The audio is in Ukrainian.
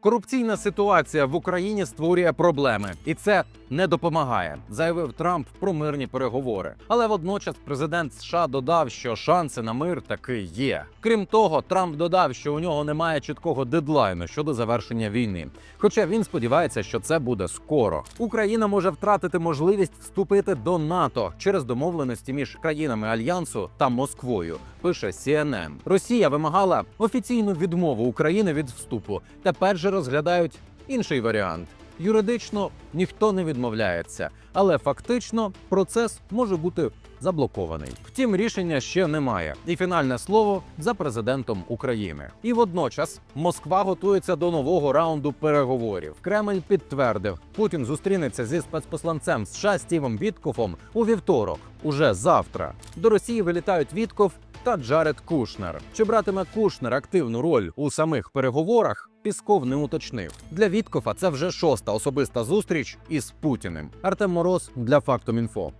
Корупційна ситуація в Україні створює проблеми, і це не допомагає, заявив Трамп про мирні переговори. Але водночас президент США додав, що шанси на мир таки є. Крім того, Трамп додав, що у нього немає чіткого дедлайну щодо завершення війни. Хоча він сподівається, що це буде скоро. Україна може втратити можливість вступити до НАТО через домовленості між країнами альянсу та Москвою. Пише CNN. Росія вимагала офіційну відмову України від вступу. Тепер же розглядають інший варіант. Юридично ніхто не відмовляється, але фактично процес може бути заблокований. Втім, рішення ще немає, і фінальне слово за президентом України. І водночас Москва готується до нового раунду переговорів. Кремль підтвердив, Путін зустрінеться зі спецпосланцем США Стівом Віткофом у вівторок, уже завтра. До Росії вилітають Вітков та Джаред Кушнер. Чи братиме Кушнер активну роль у самих переговорах? Пісков не уточнив. Для Віткофа це вже шоста особиста зустріч із Путіним. Артем Мороз для Фактом.Інфо.